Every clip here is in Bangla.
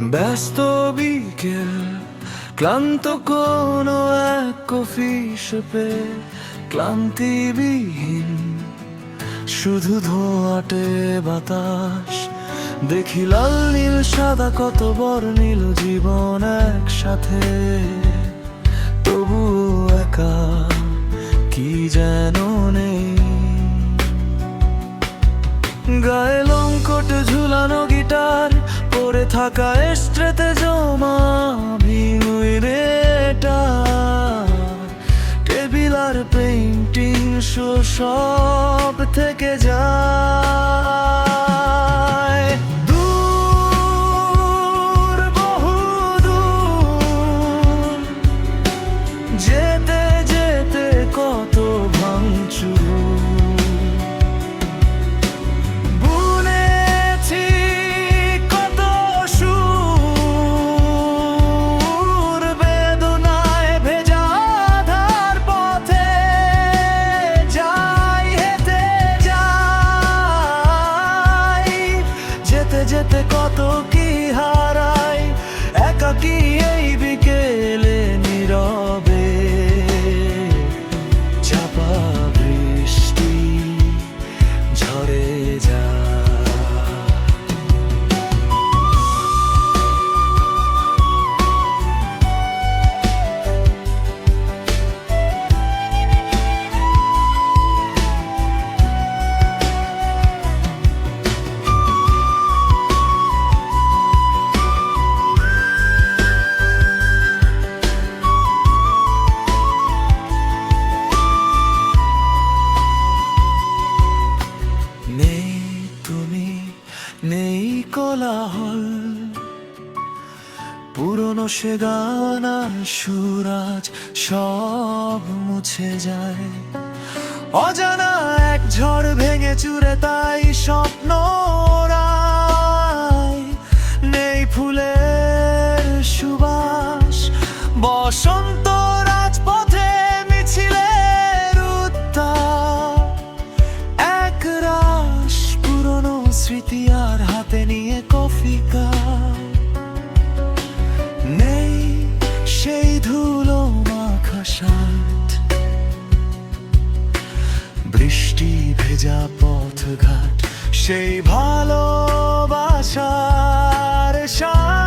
ব্যস্ত বিকেল, ক্লান্ত কোনো এক কফি শপে ক্লান্তিবিহীন, শুধু ধোঁয়াটে বাতাস। দেখি লাল নীল, সাদা কত বড় নীল জীবন একসাথে। তবু একা, কি যেন নেই। গায়ে লঙ্কট ঝুলানো গিটার থাকা এস্ট্রেতে জমা ভিড়েটা টেবিল আর পেইন্টিং শো সব থেকে যায় যেতে কত কি হারাই? একাকি এই পুরনো সে গান সুরাজ সব মুছে যায়। অজানা এক ঝড় ভেঙে চুরে তাই স্বপ্ন। নেই ফুলের সুবাস। বসন্ত রাজপথে মিছিলের উত্তাপ। এক রাস পুরনো স্মৃতি ভেজা পথঘাট সেই ভালোবাসার সার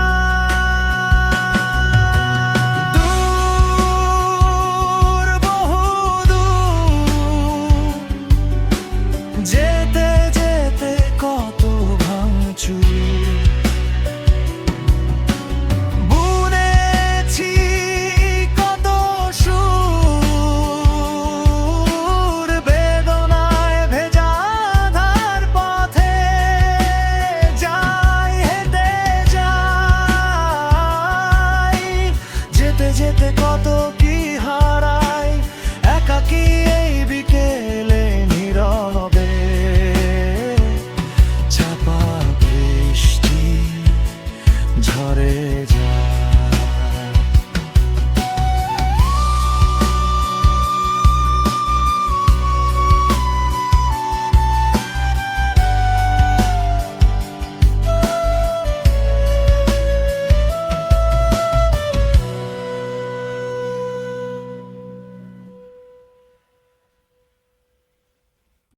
করে